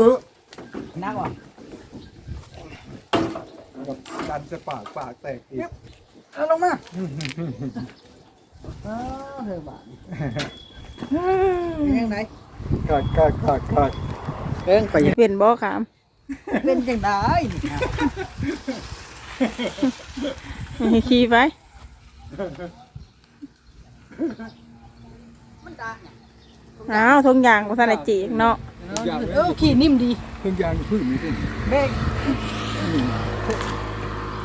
ออนักว่ะกับดันจะปากปากแตกอีกเอาลงมาอ้าวเธอบาดเป็นยังไงกัดกัดกัดกัดเอิ้งไปเป็นบ่ขาม เป็นจังไดนี่ครับขี่ไปมันดังเนี่ยอ้าวทงยางบ่ทันได้จีกเนาะ เออขี่นิ่มดีเพิ่งยางพึ่งนี่สิเบรก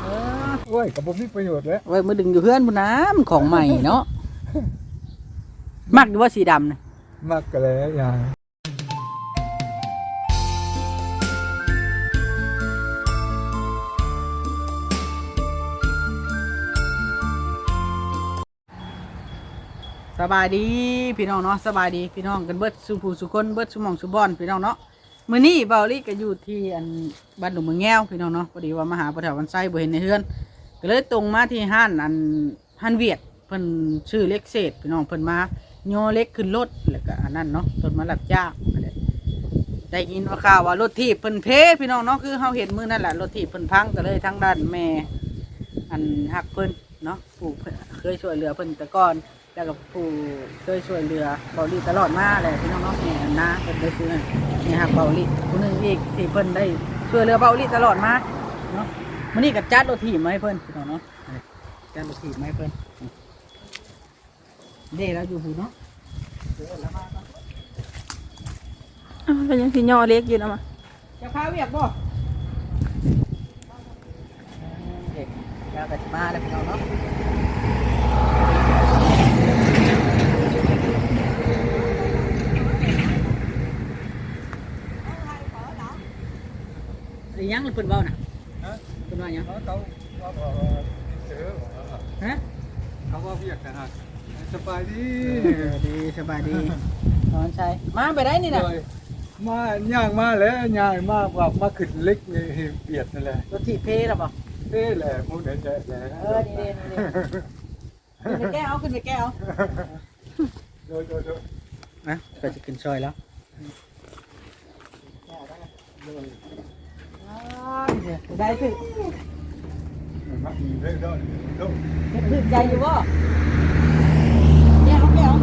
เออโอ้ยกับผมมีประโยชน์แล้วไว้มือดึงอยู่เพื่อนบุน้ำของใหม่เนาะมักอยู่ว่าสีดำนะมากกันแล้วยาง สบายดีพี่น้องเนาะสบายดีพี่น้องกันเบิดสุภูสุคนเบิดสุหมองสุบอนพี่น้องเนาะมื้อนี้เบาลี่ก็อยู่ที่อันบ้านหนุ่มเมืองแง้วพี่น้องเนาะพอดีว่ามาหาปะแถววันไส้บ่เห็นในเฮือนก็เลยตรงมาที่ห้านอันห้านเวียดเพิ่นชื่อเล็กเศษพี่น้องเพิ่นมาโยเล็กขึ้นรถแล้วก็อันนั้นเนาะเพิ่นมารับจ้างได้ยินว่าข่าวว่ารถที่เพิ่นเพพี่น้องเนาะคือเฮาเห็นมื้อนั่นแหละรถที่เพิ่นพังก็เลยทางด้านแม่อันหักเพิ่นเนาะผู้เพิ่เคยช่วยเหลือเพิ่นแต่ก่อน แล้วก็ผู้เคยช่วยเหลือเบาลีตลอดมาเลยพี่น้องเนาะแม่อันนะเพิ่นได้ซื้อนี่หักเบาลีผู้หนึงอีกที่เพิ่นได้ช่วยเหลือเบาลีตลอดมาเนาะมื้อนี้ก็จัดรถถีบมาให้เพิ่นพี่น้องเนาะจัดรถถีบมาให้เพิ่นเด้แล้วอยู่ผู้เนาะเป็นยังสิย่อเล็กอยู่นะมาจะพาเวียกบ่เด็กแล้วก็จะมาแล้วพี่น้องเนาะ หรือยังหรือเพิ่นเว้าน่ะฮะเพิ่นว่าหยังเขาเขาเขาบอกเจอฮะเขาว่าเพียกนะฮะสบายดีดีสบายดีตอนใช่มาไปได้นี่น่ะเลยมาย่างมาแล้วย่างมาว่ามาขึ้นเล็กนี่เปียดนั่นแหละรถถีบเพแล้วบ่เอ้แหละมูเดนแหละแหละเออดีๆดีขึ้นไปแก้เอาขึ้นไปแก้เอาโดยโดยโดยนะก็จะขึ้นซอยแล้ว ได้ถึงมาอีกเรื่อยๆโดยถึงใจอยู่บ่แก้เอาแก้เอา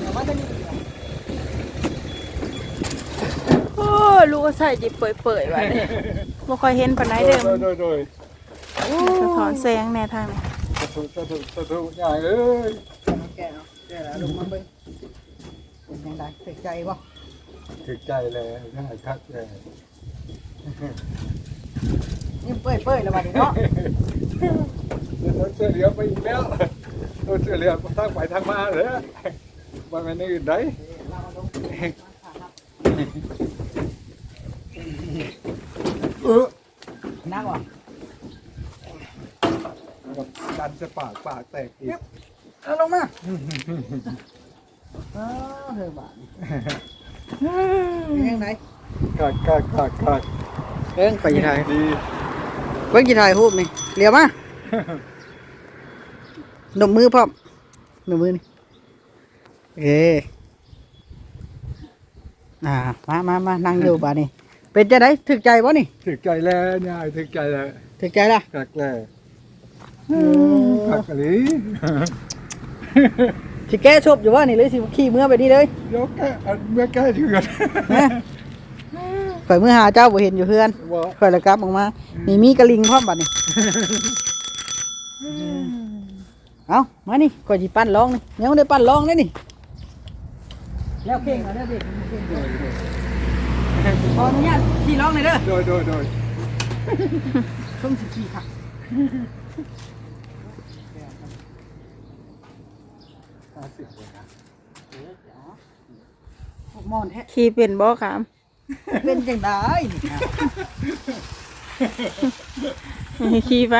เอาว่าจะมีโอ้ลูกก็ใส่จิเปื่อยๆไว้นี่บ่ค่อยเห็นปานใดเด้อโดยโดยโดยสะท้อนแสงแน่ทางนี้สะทุสะทุสะทุย่างเอ้ยแก้เอาแก้แล้วลงมาเบิ่ง เป็นยังไงถึงใจบ่ถึกใจเลยง่ายคักเลยนี่เปื่อยเปื่อยแล้วบัดนี้เนาะรถเสือเหลือไปอีกแล้วรถเสือเหลือทางไปทางมาเลยว่ามันนี่อื่นได้เราลงเออนักว่ะกับดันจะปากปากแตกอีกเอาลงมา อ้าวเธอบาดเป็นยังไงกัดกัดกัดกัดเอิ้งไปยังไงดีเบิ่งกี่ถ่ายรูปนี่เรียวมาหนมมือพร้อมหนมมือนี่เออ่ามามามานั่งอยู่บาดนี่เป็นจะได้ถึกใจบ่นี่ถึกใจแล้วง่ายถึกใจแล้วถึกใจละกักแล้วกักกะลี สิแก้ชบอยู่ว่านี่เลยสิขี่เมื่อไปนี่เลยยกแก้อันเมื่อแก้เถื่อนนะข่อยเมื่อหาเจ้าบ่เห็นอยู่เพื่อนว่าข่อยละกลับออกมา นี่มีกระลิงพร้อมบัดนี่เอามานี่ข่อยสิปั้นร้องนี่ยังไม่ได้ปั้นร้องเลยนี่ แล้วเข่งแล้วเด้อเด็กเข่งขออนุญาตขี่ร้องเลยเด้อโดยโดยโดยช่วงสิขี่ค่ะพวก มอนแท้ขี่เป็นบ่ขามเป็นจังไดนี่ครับขี่ไป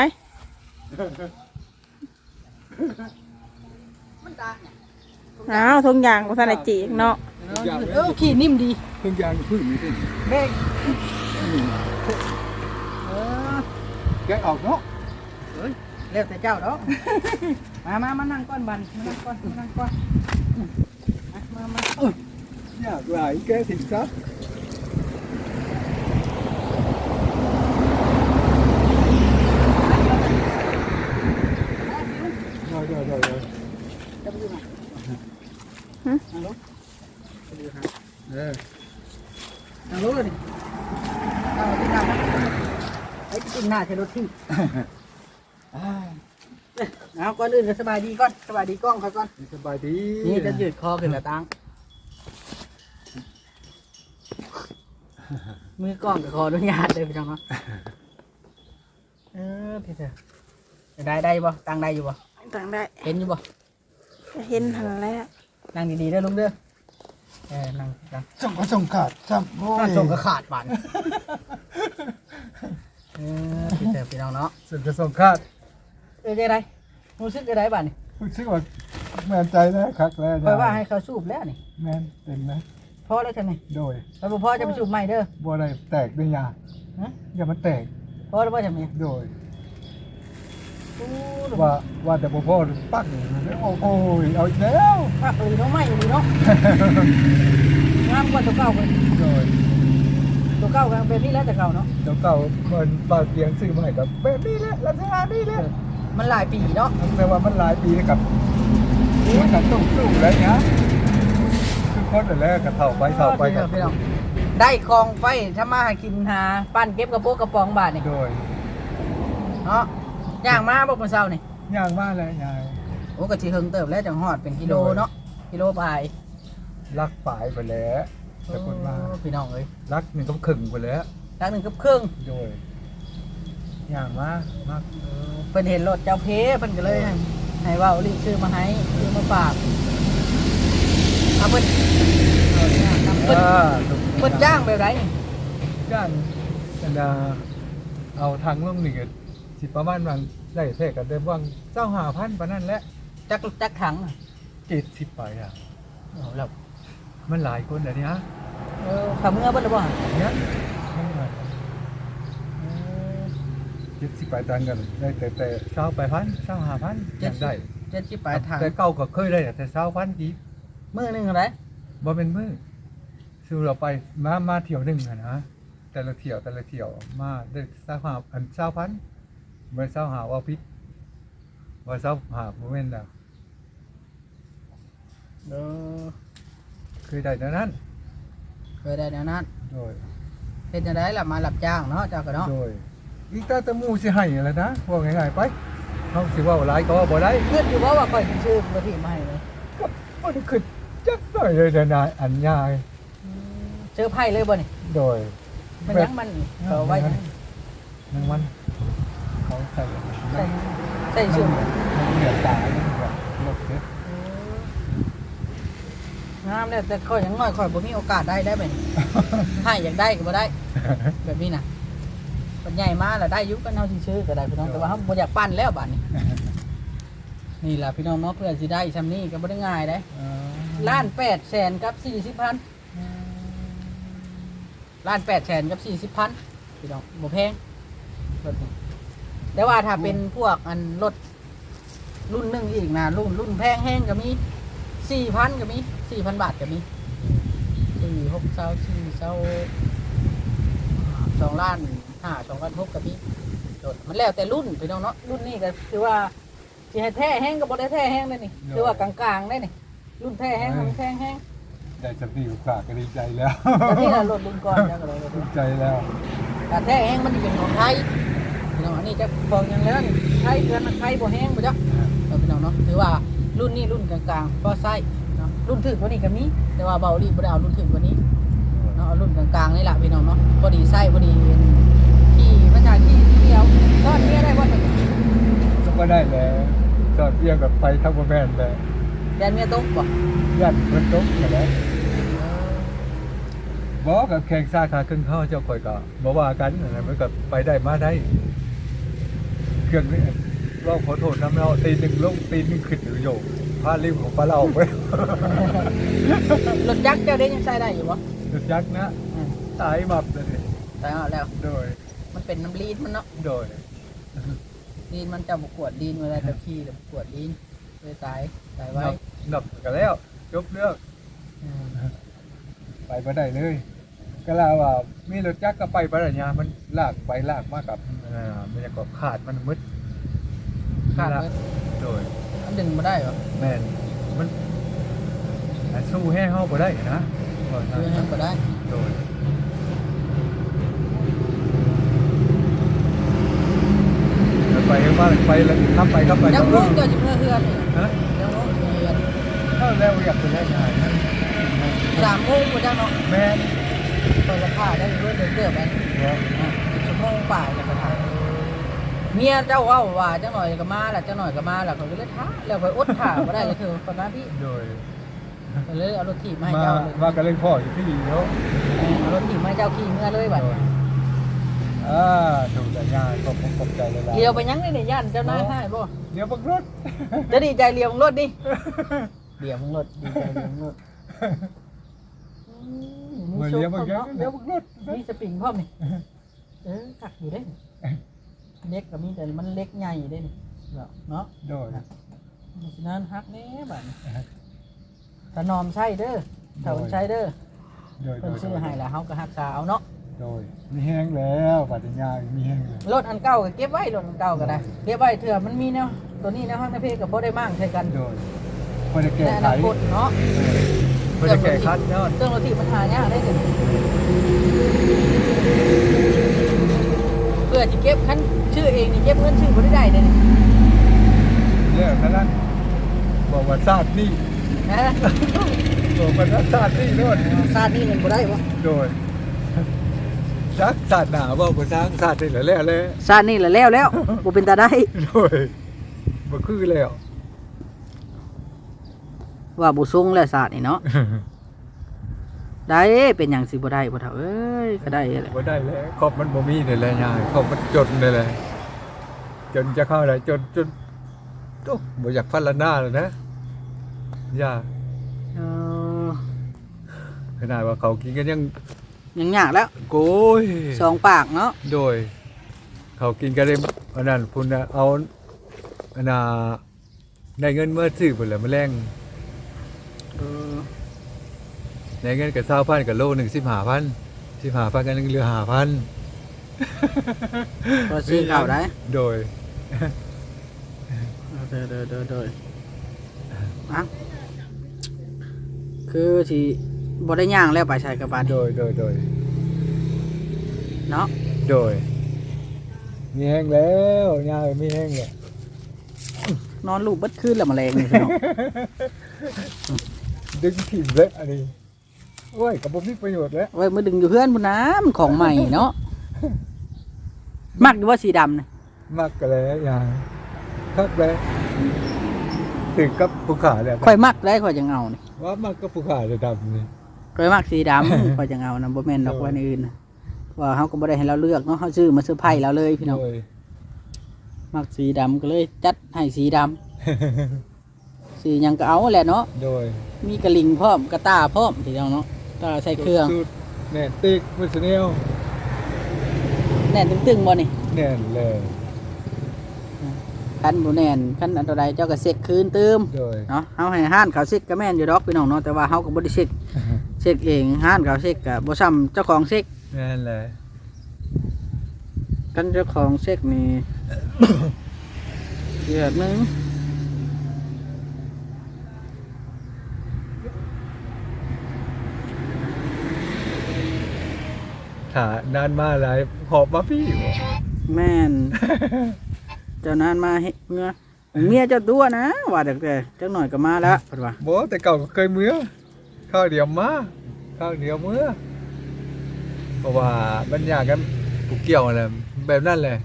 มันดังเนี่ยอ้าวทงยางบ่ทันได้จีกเนาะเออขี่นิ่มดีเพิ่งยางพึ่งนี่สิเบรกเออแกะออกเนาะ เฮ้ยเรียกแต่เจ้าดอก มามามานั่งก้อนบันมานั่งก้อนมานั่งก้อนอืมมามามาเอออยากหลายแกสิครับได้ได้ได้ได้จะไปอยู่ไหนฮะฮัลโหลไปดูหาเออฮัลโหลเลยดิเอาที่หน้าครับไอ้ที่หน้าใช้รถที่ เอาก่อนอื่นก็สบายดีก่อนสบายดีกล้องเขาก่อนสบายดีนี่จะยืดคอขึ้นละตังมือกล้องกับคออนุญาตเลยพี่น้องเนาะเออพี่เถอะได้ได้บ่ตังได้อยู่บ่ต่างได้เห็นอยู่บ่เห็นหันแล้วนั่งดีๆเด้อลุงเด้อเออนั่งนั่งส่งก็ส่งขาดซ้ำโอ้ถ้ายส่งก็ขาดบานเออพี่เถอะพี่น้องเนาะส่งก็ส่งขาดเออได้ไร รู้สึกได้ไรบ้านนี่รู้สึกว่าแม่นใจนะครับแล้วคอยว่าให้เขาสูบแล้วนี่แม่นเป็นนะพอแล้วใช่ไหมโดยแล้วบ่พอจะไปสูบใหม่เด้อบัวอะไรแตกด้วยยาฮะอย่ามันแตกพอแล้วบ่ใช่ไหมโดยโอ้ว่าว่าแต่บ่พ่อปักโอ้โหเอาอีกแล้วภาคอื่นเขาไม่อยู่ดีเนาะงามกว่าตัวเก่าเลยโดยตัวเก่ากันเป็นนี่แล้วแต่เก่าเนาะเจ้าเก่าเพิ่นปากเสียงซื้อมาให้กับแบบนี้แหละลักษณะนี้แหละ มันหลายปีเนาะมันแปลว่ามันหลายปีแล้วกับมันกับตุ้งตุ้งแล้วเนี่ยคือคนนั่นแหล้วกับเท่าไปเท่าไปกับพี่น้องได้คลองไปถ้ามาหากินหาปั้นเก็บกระโปงกระป๋องบาทนี่โดยเนาะย่างมาบอกมาเช้านี่ย่างมาแล้วยายโอ้กะทิเฮิงเติบแล้วจังฮอดเป็นกิโลเนาะกิโลปลายลักปลายไปแล้วแต่คนมาโอ้พี่น้องเอ้ยลักหนึ่งก็ครึ่งไปแล้วตักหนึ่งกับครึ่งโดย ย่างมามาเพิ่นเห็นรถเจ้าเพเพิ่นก็เลยให้ให้เว่ารีบซื้อมาให้ซื้อมาฝากเอาเพิ่นเอาเนี่ยนำเพิ่นอ่าเพิ่นจ้างแบบไรนี่จ้างอันดาเอาทางลงนี่ก็สิประมาณวันได้แท้กันได้ว่างเจ้าหาพันปานนั้นแหละจักจักถังอะเจ็ดสิบไปอะเอาแล้วมันหลายคนอันนี้ฮะเออขาเมื่อเบิ่นแล้วบ่เนี่ยมันหลาย เจ็ดสิบไปตังกันได้แต่แต่เช้าไปพันเช้าหาพันยังได้เจ็ดสิบปลายถังแต่เก่าก็เคยได้แต่เช้าพันกีมื้อหนึงเท่าไหร่บ่เป็นมือสู่เราไปมามาเที่ยวหนึ่งอะนะแต่ละเที่ยวแต่ละเที่ยวมาได้เช้าหาอันเช้าพันเมื่อเช้าหาว่าพิษว่าเช้าหาโมเมนต์แล้วเออเคยได้เท่านั้น เคยได้แนวนั้นโดยเฮ็ดจังได๋ล่ะมารับจ้างเนาะเจ้าก็เนาะโดย อีกตาตะมูสิให้แล้วนะว่าง่ายๆไปเขาสิเว่าหลายก็ว่าบ่ได้เพิ่นอยู่บ่ว่าข่อยสิซื้อบ่ที่มาให้เลยก็มันคือจักหน่อยเลยเดี๋ยวนายอันยายซื้อไผ่เลยบ่นี่โดยมันยังมันนี่เขาไว้ยังนังมันเขาใส่ใส่ใส่ชื่อมันเหนือตายมันแบบลบเนี่ยงามแล้วแต่ข่อยยังน้อยข่อยบ่มีโอกาสได้ได้แบบนี้ให้อยากได้ก็บ่ได้ แบบนี้น่ะ มันใหญ่มาแล้วได้อยุกันเฮาสิซื้อก็ได้พี่น้องแต่ว่าเฮาบ่อยากปั้นแล้วบัดนี้ นี่ล่ะพี่น้องเนาะเพื่อสิได้ซำนี้ก็บ่ได้ง่ายเด้เออล้าน8แสนกับ40,000ล้าน8แสนกับ40,000พี่น้องบ่แพงรถนี่แต่ว่าถ้าเป็นพวกอันรถรุ่นหนึงอีกนะรุ่นรุ่นแพงแห้งก็มี4,000ก็มี4,000บาทก็มี4 6 2 4 2สองล้าน ห้าสองล้านหกกับพี่โดดมันแล้วแต่รุ่นพี่น้องเนาะรุ่นนี้ก็คือว่าสิให้แท้แห้งก็บ่ได้แท้แห้งได้นี่คือว่ากลางๆได้นี่รุ่นแท้แห้งกับมันแท้แห้งได้สำนีกว่าก็ดีใจแล้วแต่นี่ละรถรุ่นก่อนแล้วก็เลยดีใจแล้วแต่แท้แห้งมันจะเป็นของไทยพี่น้องอันนี้จะบอกอย่างแล้วนี่ไทยเกินมันไทยบ่แห้งบ่จ๊ะเออพี่น้องเนาะถือว่ารุ่นนี้รุ่นกลางๆพอไส้เนาะรุ่นถึกกว่านี้ก็มีแต่ว่าเบาลีบ่ได้เอารุ่นถึกกว่านี้เนาะเอารุ่นกลางๆนี่แหละพี่น้องเนาะพอดีไส้พอดี ที่ประชาที่เดียวก็เนี้ยได้ว่าเป็นก็ได้แล้วจอดเบี้ยกับไปทั้งประแม่นเลยแดนเมียตุ๊กบ่ยันมันตกอยู่แล้วบอกกับแข่งซ่าขาขึ้นเข้าเจ้าข่อยก็บ่ว่ากันนะมันก็ไปได้มาได้ เครื่องนี้เราขอโทษน้ำเราตีหนึ่งลงตีหนึ่งขึ้นหรือโยกพาริมของปลาเราไปรถยักษ์เจ้าได้ยังใช้ได้อยู่บ่จุดยักษ์นะตายมับเลยใช่เอาแล้วโดย มันเป็นน้ำลีดมันเนาะโดยดินมันจะบกวดดินเวลาจะขี่จะบกวดดินเลยตายตายไว้นับนับกันแล้วจบเรื่องอืมไปบ่ได้เลยก็ลาว่ามีรถจักรก็ไปบ่ได้ยามันลากไปลากมากับอ่ามันจะก็ขาดมันมืดขาดเลยโดยมันดึงมาได้ปะแม่นมันอะสู้ให้เฮาบ่ได้นะว่าช่วยให้ก็ได้โดยแล้ วไปว่าไปแล้วขับไปขับไปยังก็งงเจ้าจิเมื่อเฮือนนี่ฮะยังงงเฮือนเข้าแล้วอยากไปได้งานนะสามโมงกูจะเนาะแม่นตอนราคาได้เรื่อยๆเรื่อยๆไปเนาะอะชั่วโมงป่ายจะกระทำเมียเจ้าเว่าว่าเจ้าหน่อยก็มาแหละเจ้าหน่อยก็มาแหละเขาก็เลยท้าแล้วไปอดถ่าไม่ได้เลยคือประมาณพี่โดยก็เลยเอารถถีบมาให้มาเจ้าเลยมากันเลยพ่ออยู่ที่เนาะเอารถถีบมาให้เจ้าขี่เมื่อเลยบัด อ่าถูกแต่งานขอบผมขอบใจเลยล่ะเลี้ยวไปยังนี่เนี่ยย่านเจ้านายให้บ่เดี๋ยวบังรถจะดีใจเลี้ยวมึงรถดิเลี้ยวมึงรถดีใจเลี้ยวมึงรถอืมเหมือนโชเดี๋ยวคบังพร้รอถมเดี๋ยวเนาะบังรถมีสปริงพร้อมนี่เออกักอยู่ได้เล็กก็มีแต่มันเล็กใหญ่ได้นี่เนาะโดยฉะนั้นฮักแน่บัดนี้ถนอมใช่เด้อถ้ามันใช่เด้อโดยเพิ่นซื้อให้แล้วเฮาก็รักษาเอาเนาะ โดยมีแห้งแล้วปัตญามีแห้งเลยรถอันเก่าก็เก็บไว้รถอันเก่าก็ได้เก็บไว้เถื่อมันมีแนวตัวนี้แนวห้างในเพจก็บ่ได้มั่งใช่กันโดยพอจะแก้ในอไขนาคตเนาะพอจะแก้คัดยอดเครื่องรถที่มันหายากได้เด้อเพื่อสิเก็บคันชื่อเองนี่เก็บเงินชื่อบ่ได้ได้เด้อนี่แล้วเท่านั้นบอกว่าชาตินี่นะบอกว่าชาตินี่โน่นซาดนี่มันบ่ได้บ่โดย ชักชาติหนาว่าบ่ช้างชาตินี่แหละแล้วเลยซาดนี่แหละแล้วแล้วบ่เป็นตาได้โดยบ่คือแล้ว ว่าบ่ทรงแล้วซาดนี่เนาะได้เป็นหยังสิบ่ได้บ่เฒ่าเอ้ยก็ได้แหละบ่ได้แล้วขอบมันบ่มีนี่แหละยายขอบมันจนนี่แหละจนจะเข้าได้จนจนโอ้บ่อยากพันละหน้าเลยนะย่าเออขนาดว่าเขากินกันยัง ยังยากแล้วโกยสองปากเนาะโดย เขากินกันได้อันนั้นพุ่นน่ะเอาอันน่ะได้เงินเมื่อซื้อพุ่นแหละแมลงเออได้เงินกับ20,000กับโลหนึง15,000 15,000กันเหลือ5,000ก็ซื้อข้าวได้โดย เด้อเด้อเด้อเด้ออะคือสิ บ่ได้ย่างแล้วไปใช้กับบาดโดนี้ยโดยโดยเนาะโดยมีแห้งแล้วยาเอ้ยมีแห้งแล้วนอนลูกเบิดคืนแล้วแมลงนี่พี่น้อง ดึงถิ่มเลยอันนี้โอ้ยกับผมมีประโยชน์แล้วไว้มือดึงอยู่เพื่อนพุ่นน้ำของใหม่เนาะ มักอยู่ว่าสีดำนะมากกันแล้วยายคักแล้วถึงกับภูขาเลยค่อยมักได้ค่อยจังเอานี่ว่ามากกับภูขาเลยดำนี่ ค่อยมักสีดำค่อยจังเอานะบ่แม่นดอกวันอื่นนะเพราะว่าเฮาก็บ่ได้ให้เราเลือกเนาะเฮาซื้อมาเซอร์ไพรส์เราเลยพี่น้อง โดย มักสีดำก็เลยจัดให้สีดำสีหยังก็เอาแหละเนาะ โดยมีกระลิงพร้อมกระตาพร้อมพี่น้องเนาะตาใส่เครื่อง สุดแน่นติ๊กมุสเนลแน่นตึงๆบ่นี่แน่นเลยคันบ่แน่นคันอันใดเจ้าก็เซ็กคืนเติม โดย เนาะเฮาให้ห้านเขาเซ็กก็แม่นอยู่ดอกพี่น้องเนาะแต่ว่าเฮาก็บ่ได้เซ็ก เซ็กเองห้านเขาเซ็กก็บ่ซ้ำเจ้าของเซ็กแน่นเลยกันเจ้าของเซ็กนี่ เดือดนึงถ้านานมาหลายหอบมาพี่บ่แม่น เจ้านานมาเฮ็ดเมื่อเมียเจ้าตัวนะว่าแต่แต่จักหน่อยก็มาแล้วเพิ่นว่าบ่แต่เก่าก็เคยเมื่อ ข้าวเดียวมาข้าวเดียวเมื่อเพราะว่ามันยากกันผูกเกี่ยวอะไรแบบนั้นแหละ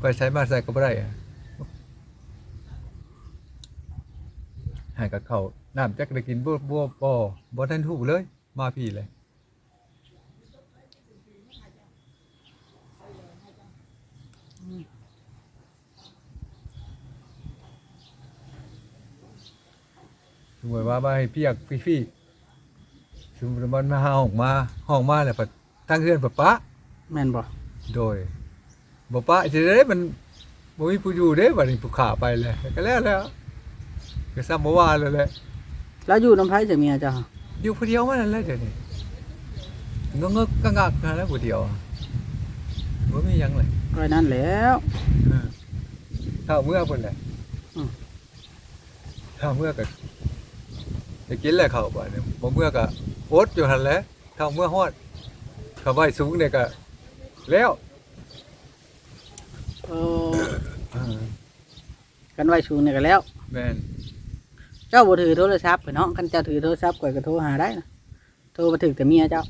ไปใช้มาใส่ก็บ่ได้อะให้กับเขาน้ำจักได้กินบ่บ่บ่บ่ทันถูกเลย มาพี่เลยสมมติว่ามาให้เปียกพี่ ๆสมมติว่ามันมาหาห้องมาห้องมาแล้วปัดทั้งเฮือนปัดปะแม่นบ่โดยบ่ปะจะได้มันบ่มีผู้อยู่เด้บัดนี้ผู้ขาไปเลยก็แล้วแล้วก็ซ้ำบ่ว่าเลยแหละแล้วอยู่น้ำไผจะเมียเจ้าอยู่ผู้เดียวมันนั่นแหละเดี๋ยวนี้งงกๆงักๆนั่นแหล้วผู้เดียวอะบ่มีหยังเลยก็นั่นแล้วเออถ้าเมื่อพุ่นแหละอืมถ้าเมื่อก็จะกินแหละเขาบ่เนี่ยบ่เมื่อก็ อดอยู่หั่นแหละถ้าเมื่อฮอดเขาไว้สูงเนี่ยก็แล้วโอ้เออกันไว้ชูนี่ก็แล้ว แม่นเจ้าบ่ถือโทรศัพท์เพิ่นเนาะคันเจ้าถือโทรศัพท์ข่อยก็โทรหาได้นะโทรมาถึงแต่เมียเจ้า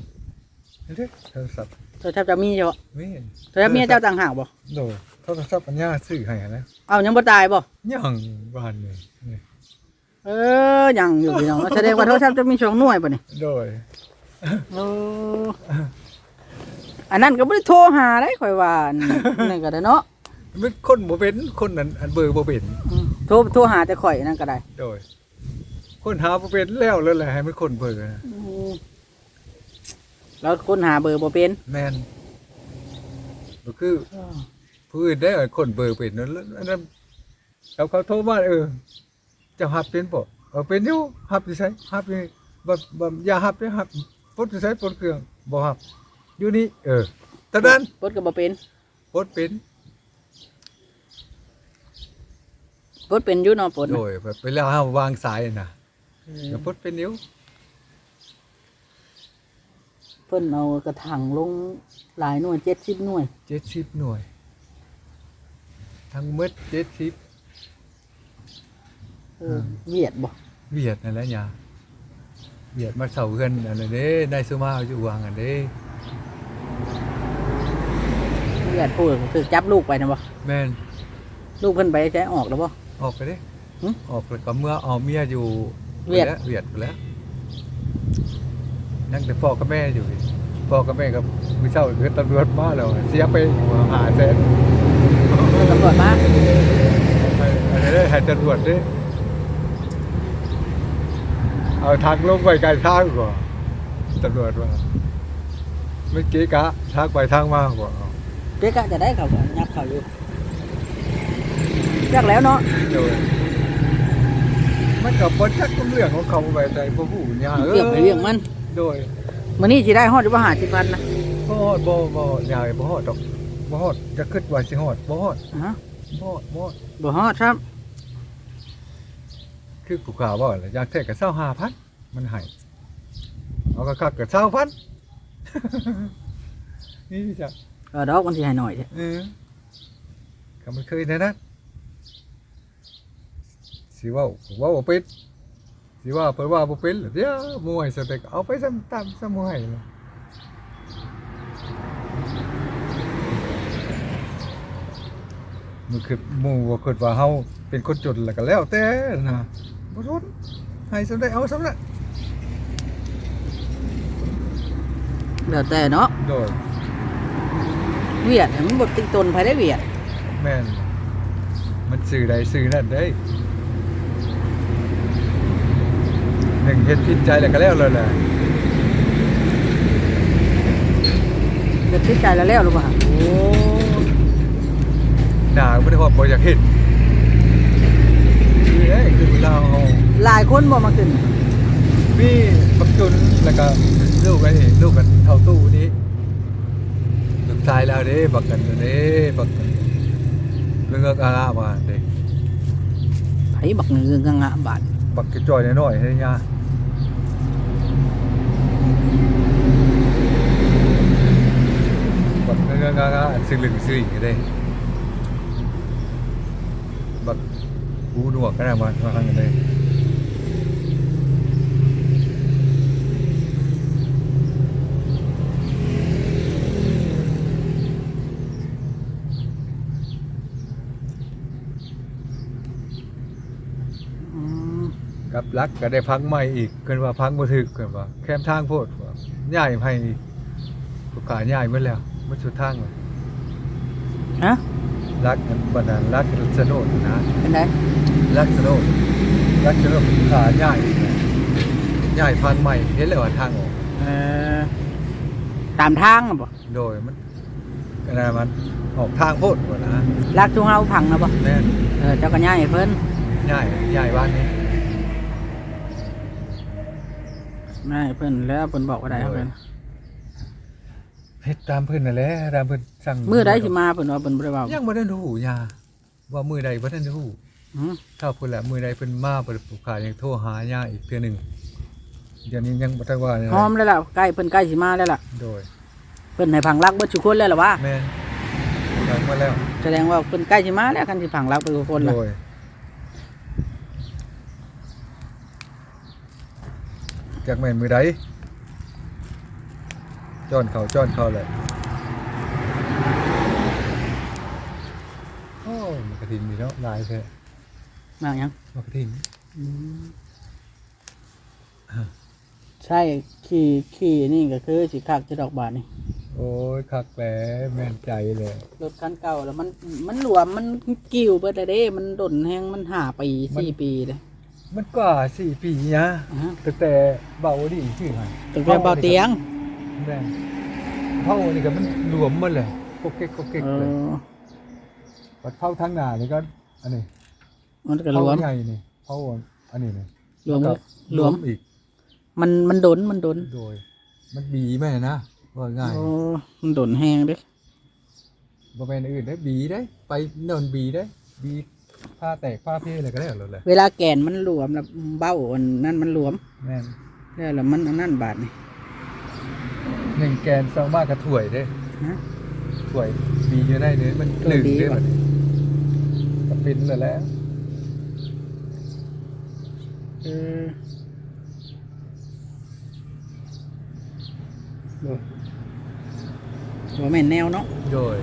นี่เด้อโทรศัพท์โทรศัพท์เจ้ามีเจ้าบ่มีโทรศัพท์เมียเจ้าต่างหากบ่โดยโทรศัพท์ปัญญาซื้อให้นะเอายังบ่ตายบ่ยังบ้านนี่นี่ เออยังอยู่พี่น้องแสดงว่าโทรศัพท์จะมีสองหน่วยป่ะนี่โดยโอ้อันนั้นก็ไม่ได้โทรหาได้ข่อยว่าอันนั่นก็ได้เนาะมันคนบ่เป็นคนนั้นอันเบอร์บ่เป็นอืมโทรโทรหาแต่ข่อยนั่นก็ได้ โดย คนหาบ่เป็นแล้วแล้วแหละให้มันคนเบอร์นะอืมแล้วคนหาเบอร์บ่เป็นแม่นก็คือผู้อื่นได้เอาคนเบอร์เป็นนั่นอันนั้นแล้วเขาโทรมาเออเจะหับเป็นบ่เออเป็นอยู่หับสิใช้หับนี่บ่บ่อย่าหับเด้อหับปลดสิใช้ปลดเครื่องบ่หับอยู่นี่เออตอนนั้นปลดก็บ่เป็นปลดเป็นปลดเป็นอยู่เนาะปลดโดยแบบเวลาเฮาวางสายน่ะก็ปลดเป็นนิ้วเพิ่นเอากระถางลงหลายหน่วย70หน่วย70หน่วย ทั้งหมด70 เออเวียดบ่เวียดนั่นแหละยาเวียดมาเสาเฮือนอันนั้นเด้ได้ซื้อมาอยู่วางอันเด้เวียดพูดคือจับลูกไปนะบ่แม่นลูกเพิ่นไปใช้ออกแล้วบ่ออกไปเด้หึออกแล้วก็เมื่อเอาเมียอยู่เวียดไปแล้วเวียดไปแล้วนั่งแต่พ่อกับแม่อยู่อีกพ่อกับแม่กับมื้อเช้าเกิดตำรวจมาแล้วเสียไปหาแสนตำรวจมาให้อันนี้ได้ให้ตำรวจเด้ เอาทางลงไปไกลทางก่อนตำรวจว่าไม่เก๊กะทางไปทางมาก่อนเจ๊กะจะได้เขาก็ยับเขาอยู่จักแล้วเนาะโดยมันกับบนชักเรื่องของเขาไปแต่พวกผู้ยาเกี่ยวไปเรื่องมันโดยมื้อนี้สิได้ฮอดอยู่บ่หาสิพันนะบ่ฮอดบ่บ่ยายบ่ฮอดดอกบ่ฮอดจะคิดว่าสิฮอดบ่ฮอดฮะบ่ฮอดบ่ฮอดบ่ฮอดครับ คือผู้ข่าวว่าอยากแท้ก็25,000มันให้เอาก็คักก็20,000นี่จ้ะเออดอกมันสิให้หน่อยเด้เออก็มันเคยนะนะสิเว่าเว่าบ่เป็นสิว่าเพิ่นว่าบ่เป็นเหรอเดี๋ยวมวยสเต็กเอาไปซ้ำตามซ้ำมวยเลยมันคือหมู่ว่าคิดว่าเฮาเป็นคนจนแล้วก็แล้วแต่นะ บ่สนให้สำได้เอาสำนั้นแล้วแต่เนาะโดยเวียดมันบ่ติดตนภายได้เวียดแม่นมันสื่อใดสื่อนั่นได้ยหนึ่งเฮ็ดผิดใจแล้วก็แล้วเลยแหละเกิดติดใจแล้วแล้วหรือเปล่าโอ้หนาไม่ได้ว่าบ่อยากเห็นคือ เอ้ยคือเวลาเอาหลายคนบ่มาขึ้นมีบักจุนแล้วก็ลูกไอ้นี่ลูกกันเท่าตู้นี้ลูกชายแล้วเด้บักกันเด้บักกันเรื่องอาลามาเด้ไผบักเงืองกังะบาดบักกระจอยน้อยๆให้ยาบักเรื่องอาลาซึ่งลึงซึ่งก็ได้บัก หูหนวกก็ได้มามาทางกันได้อืมกับรักก็ได้พังใหม่อีกเกินว่าพังบ่ถึกเกินว่าแคมทางโพดว่าย้ายให้ผู้ขาย้ายหมดแล้วมันสุดทางเลยฮะรักนั้นบัดนั้นรักสนุนนะเป็นได รักสนุนรักสนุนผู้ขาย้ายย้ายพังใหม่เห็นแล้วว่าทางออกเออตามทางอะบ่โดยมันอะไรมันออกทางโพดกว่านะรักทุกเฮาพังนะบ่แม่นเออเจ้าก็ย้ายให้เพิ่นใหญ่ใหญ่บ้านนี้ย้ายให้เพิ่นแล้วเพิ่นบอกว่าได้ครับเพิ่นเฮ็ดตามเพิ่นนั่นแหละตามเพิ่นสั่งมื้อใดสิมาเพิ่นว่าเพิ่นบ่ได้เว้ายังบ่ได้รู้ยาว่ามื้อใดบ่ทันได้รู้อืม ถ้าเพิ่นละมื้อใดเพิ่นมาบ่ได้ปลูกขายยังโทรหาย่าอีกเทื่อหนึงเดี๋ยวนี้ยังบ่ทันว่าเลยหอมแล้วล่ะใกล้เพิ่นใกล้สิมาแล้วล่ะโดยเพิ่นให้พังรักเบิดทุกคนแล้วล่ะวะแม่นได้มาแล้วแสดงว่าเพิ่นใกล้สิมาแล้วคันสิพังรักเบิดทุกคนล่ะโดยจากแม่นมื้อใดจ้อนเขาจ้อนเขาเลยโอ้มันกระถินนี่เนาะหลายแท้ มาหยังมันกระถินใช่ขี่ขี่นี่ก็คือสิคักจะดอกบานนี่โอ้ยคักแหลแม่นใจเลยรถคันเก่าแล้วมันมันหลวมมันกิ้วเบิดเลยเด้มันดนแฮงมันห้าปีสี่ปีเลยมันกว่าสี่ปีนะอ่าฮะตั้งแต่เบาดีชื่อไงตั้งแต่เบาเตียงแม่นเท่านี่ก็มันรวมหมาเลยโกเก๊กโกเก๊กเอเลยอปัดเข้าทั้งหน้านี่ก็อันนี้ มันก็หลเท่าวมใหญ่นี่เท่าอันนี้นี่หลวมแก็หลวม อีกมันมันดนมันดนโดย มันบีแม่นะว่าง่ายโอ้มันดนแฮงเด้บ่แม่นอื่นได้บีได้ ไปนอนบีได้ บีผ้าแตกผ้าเพ่อะไรก็ได้หมดเลยเวลาแกนมันหลวมแล้วเบ้าอันนั่นมันหลวมแม่นแล้วแล้วมันอันนั่นบาดนี่หนึ่งแกนสองมากกับถ้วยเด้ฮะถ้วยบีอยู่ในนี้มันถ้วยลึกบีเด้ว่ะบัดนี้ก็เป็นเลยแหล้วเออบ่บ่แม่นแนวเนาะโดย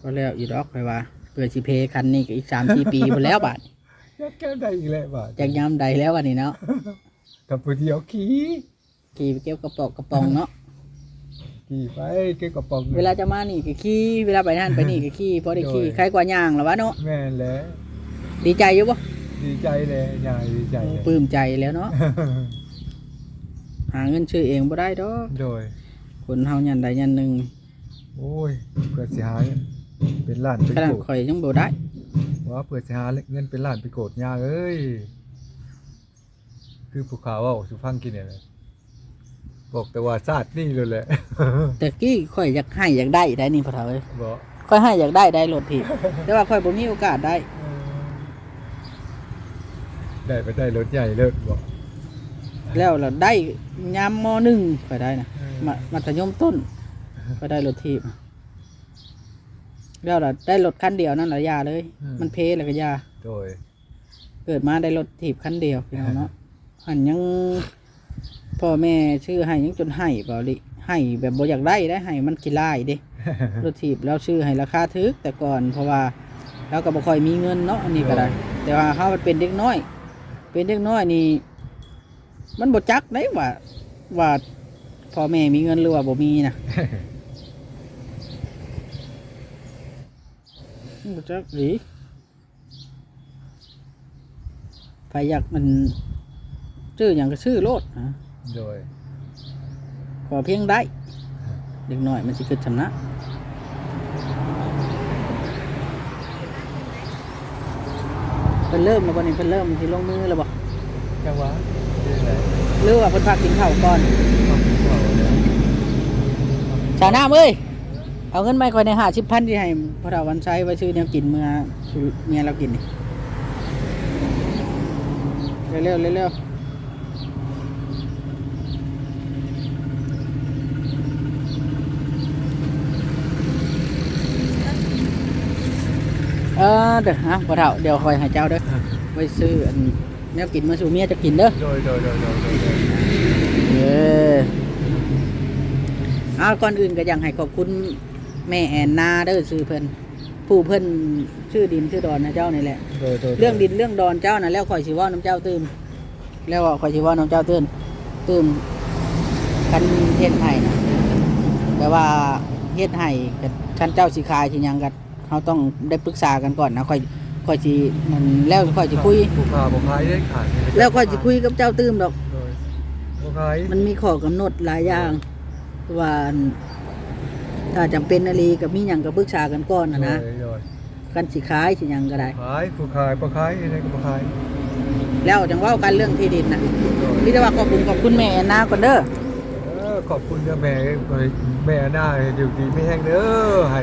ก็แล้วอีดอกไปว่าเพื่อสิเพคันนี้ก็อีกสามสี่ปีพอแล้วบาดอยากแก้ได้อีกแล้วบาดจากยามใดแล้ววันนี้เนาะกับผู้เดียวขี่ขี่ไปเก็บกระปอกกระปองเนาะ ขี่ไปเก็บกระป๋องเวลาจะมานี่ก็ขี่เวลาไปนั่นไปนี่ก็ขี่พอได้ขี่โดยใครกว่าย่างหรอวะเนาะแม่นแหล้วดีใจอยู่ปะดีใจเลยยายดีใจเลยปลื้มใจแล้วเนาะหาเงินชื่อเองบ่ได้ดอกโดยคนเฮายันใดยันหนึ่งโอ้ยเพื่อสิหาเป็นล้านเป็นขนาดโกดข่อยยังบ่ได้ว่าเพื่อสิหาเงินเป็นล้านเป็นโกดยากเอ้ยคือภูเขาเว่าสุฟังกินเนี่ยเลย บอกแต่ว่าชาตินี่เลยแหละแต่กี้ข่อยอยากให้อยากได้ได้นี่พ่อเฒ่าเอ้ยบอกข่อยให้อยากได้ได้รถถีบแต่ว่าข่อยบ่มีโอกาสได้ ได้ไปได้รถใหญ่เลยบอกแล้วเราได้ยามมหนึ่งข่อยได้นะเออมามัธยมต้นก็ได้รถทีบแล้วเราได้รถคันเดียวนั่นแหละยาเลย มันเพแล้วก็ยาโดยเกิดมาได้รถถีบคันเดียวพี่น้องเนาะหันยัง พ่อแม่ชื่อให้ยังจนให้เปล่าลิให้แบบบ่อยากได้ได้ให้มันขี้ลายเด้รถถีบแล้วชื่อให้ราคาถึกแต่ก่อนเพราะว่าเราก็บ่ค่อยมีเงินเนาะอันนี้ก็ได้แต่ว่าเขามันเป็นเด็กน้อย เป็นเด็กน้อยนี่มันบ่จักได้ว่าว่าพ่อแม่มีเงินหรือว่าบ่มีนะบ่จักหรือใครอยากมัน ชื่ออย่างก็ชื่อโลดนะโดย ขอเพียงได้ เด็กน้อยมันสิเกิดชำนะเพิ่นเริ่มแล้วบ่นี่เพิ่นเริ่มมันสิลงมือแล้วบ่จังหวะนี่แหละหรือว่าเพิ่นพากินข้าวก่อนต้องเอาเนี่ยชาวนาเอ้ยเอาเงินมาคอยใน50,000ที่ให้พระเราวันใช้ไว้ซื้อแนวกินเมื่อสู่เมียเรากินนี่เร็วๆเร็วๆ ออเด้อฮะพระเราเดี๋ยวคอยให้เจ้าเด้อไว้ซื้ออันแนวกินมาสู่เมียจะกินเด้อโดยโดยโดยโดยโดยโดยเออเอาก่อนอื่นก็อยากให้ขอบคุณแม่แอนนาเด้อชื่อเพิ่นผู้เพิ่นชื่อดินชื่อดอนนะเจ้านี่แหละ โดยโดยเรื่องดินเรื่องดอนเจ้านะแล้วคอยสิเว่าน้ำเจ้าตื่มแล้วคอยสิเว่าน้ำเจ้าตื่นตื่มกันเฮ็ดให้นะแต่ว่าเฮ็ดให้กับคันเจ้าสิขายสิหยังกัน เขาต้องได้ปรึกษากันก่อนนะค่อยค่อยสิมันแล้วค่อยสิคุยผู้ค้าบอกขายได้ขายไม่ได้แล้วก็จะคุยกับเจ้าตื้มดอก โดยบ่ขายมันมีข้อกำหนดหลายอย่างว่าถ้าจำเป็นนาลีกับมีหยังก็ปรึกษากันก่อนนะนะโดยโดยกันสิขายสิหยังก็ได้ ขายผู้ขายบ่ขายยังไงก็บ่ขายแล้วจังเว่ากันเรื่องที่ดินนะโดยพี่แต่ว่าขอบคุณขอบคุณแม่แอนนาก่อนเด้อ เออขอบคุณเด้อแม่เอ้ยแม่หน้าอยู่ดีไม่แห้งเด้อให้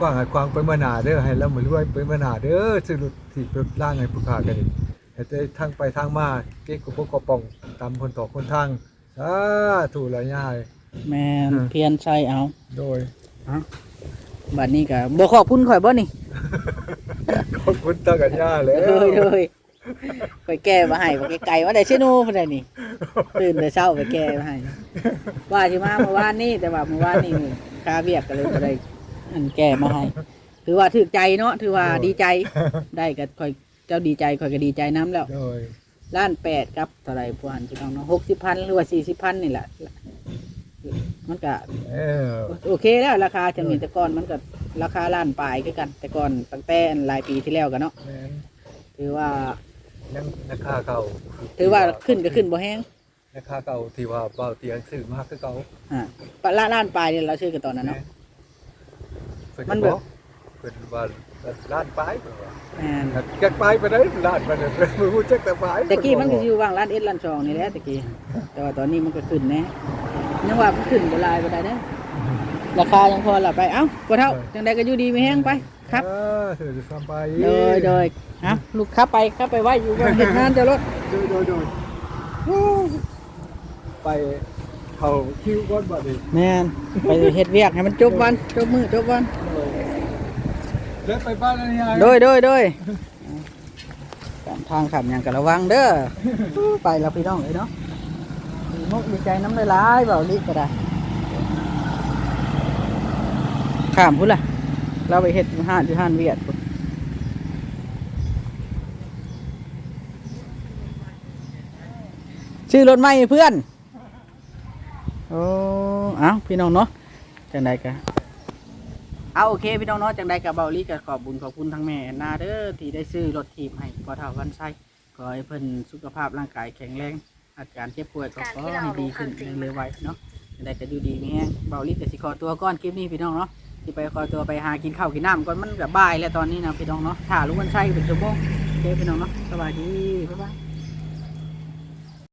กว้างให้กว้างไปมาหนาเด้อให้แล้วมือรวยไปมาหนาเด้อซื้อรถที่รถล่างให้ผู้ขายกันนี่ให้ได้ทางไปทางมาเก๊กกับพวกกระป๋องตามคนต่อคนทางสาธุหลายย่ายแม่นอืมเพียนใส่เอาโดยบัดนี้ก็บ่ขอบคุณข่อยบ่นี่ขอบคุณตากันย่าแล้วเลยเลยไปแก้มาให้บ่ไกลๆว่าได้เชนูพุ่นได้นี่ตื่นแต่เช้าไปแก้มาให้ว่าสิมาเมื่อวานนี้แต่ว่าเมื่อวานนี้ค่าเวียกก็เลยบ่ได้ อันแก้มาให้ ถือว่าถูกใจเนาะถือว่าดีใจได้ก็ข่อยเจ้าดีใจข่อยก็ดีใจน้ำแล้ว โดยล้านแปดครับเท่าไหรพวนพี่น้องเนาะหกสิบพันหรือว่าสี่สิบพันนี่แหละมันก็เออโอเคแล้วราคาจะมีแต่ก่อนมันก็ราคาล้านปลายคือกัน แต่ก่อนตั้งแต่หลายปีที่แล้วกันเนาะแม่นถือว่ายังราคาเก่าถือว่าขึ้นก็ขึ้นบ่แห้งราคาเก่าที่ว่าเบาเตียงซื้อมากคือเก่าอ่าปะละล้านปลายเนี่ยเราชื่อกันตอนนั้นเนาะเพิ่ มันนแบบบอกเพิ่นว่าล้านปลายเพิ่นว่าอ่าแกกปลายไปได้ล้านไปเลยมือฮู้จักแต่ปลายแต่กี้มันก็อยู่ว่างล้านเอ็ดล้านสองนี่แหละแต่กี้แต่ว่าตอนนี้มันก็ขึ้นแน่ยังว่ามันขึ้นบ่หลายบ่ได้เด้อราคายังพอละไปเอ้าบ่เท่าจังใดก็อยู่ดีไม่แห้งไปครับเออเสือจะซ้ำไปโดยโดยอะลูกขับไปขับไปไว้อยู่บนเห็นงานจะรถโดยโดยโดยไป เขาคิวก้อนบัดนี้แม่นไปเฮ็ดเวียกให้มันจบวันจบมือจบวันแล้วไปบ้านอะไรยายโดยโดยโดยตามทางขับอย่างกระวังเด้อไปแล้วพี่น้องเลยเนาะดีมกดีใจน้ำลายหลายเบาลิก็ได้ข้ามพุ่นล่ะ เราไปเฮ็ดอยู่ห้านอยู่ห้านเวียดพุ่นชื่อรถไม่เพื่อนโอ้ เอ้าพี่น้องเนาะจังใดกันเอาโอเคพี่น้องเนาะจังใดกับเบาลี่กับขอบบุญขอบคุณทั้งแม่นาเด้อที่ได้ซื้อรถทีมให้พอเท่าวันไส้ขอให้เพิ่นสุขภาพร่างกายแข็งแรง อาการเจ็บป่วยก็ขอให้ดีขึ้นเร็วๆไว้เนาะจังใดก็อยู่ดีมีแฮงเบาลี่กับสิขอตัวก่อนคลิปนี้พี่น้องเนาะสิไปขอตัวไปหากินข้าวกินน้ำก่อนมันแบบบ่ายแล้วตอนนี้นะพี่น้องเนาะถ่าลุงวันไส้เป็นชั่วโมงโอเคพี่น้องเนาะสวัสดีบ๊ายบาย